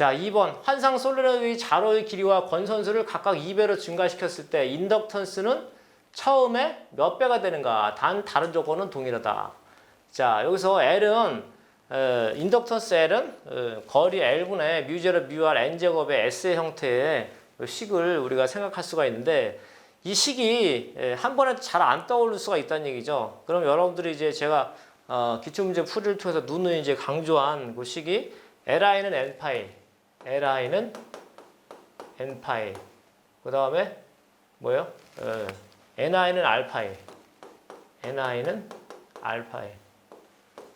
자, 2번 환상 솔레노이드의 자로의 길이와 권선수를 각각 2배로 증가시켰을 때 인덕턴스는 처음에 몇 배가 되는가? 단 다른 조건은 동일하다. 자, 여기서 L은 어, 인덕턴스 L은 어, 거리 L분의 뮤제로 뮤R N제곱의 S의 형태의 식을 우리가 생각할 수가 있는데 이 식이 예, 한 번에 잘 안 떠오를 수가 있다는 얘기죠. 그럼 여러분들이 이제 제가 어, 기출문제 풀이를 통해서 누누이 이제 강조한 그 식이 Li는 N파이, Li는 N파이, 그 다음에 뭐예요? 어, NI는 알파이, NI는 알파이.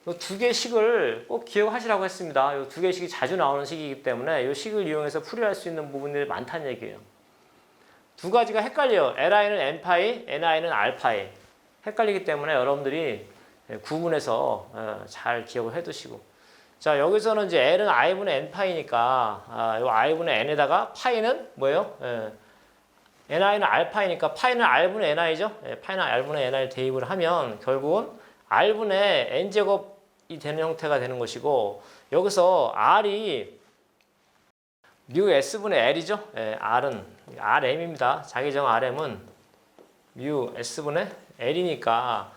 이두 개식을 꼭 기억하시라고 했습니다. 이 두 개식이 자주 나오는 식이기 때문에 이 식을 이용해서 풀이할 수 있는 부분들이 많다는 얘기예요. 두 가지가 헷갈려요. Li는 n파이, NI는 알파이. 헷갈리기 때문에 여러분들이 구분해서 어, 잘 기억을 해두시고. 자 여기서는 이제 L은 i분의 n파이니까 아, 요 i분의 n에다가 파이는 뭐예요? 예. NI는 알파이니까 파이는 R분의 NI죠. 예, 파이는 R분의 NI를 대입을 하면 결국은 R분의 N제곱이 되는 형태가 되는 것이고 여기서 R이 뮤 S분의 L이죠. 예, R은 RM입니다. 자기정 RM은 뮤 S분의 L이니까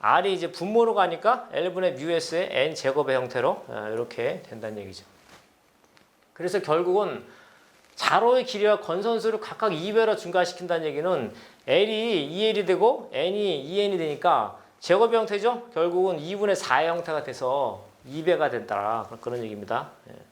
R이 이제 분모로 가니까 L분의 뮤 S의 N 제곱의 형태로 어, 이렇게 된다는 얘기죠. 그래서 결국은 자로의 길이와 건선수를 각각 2배로 증가시킨다는 얘기는 L이 2L이 되고 N이 2N이 되니까 제곱 형태죠. 결국은 2분의 4의 형태가 돼서 2배가 된다. 그런 얘기입니다. 예.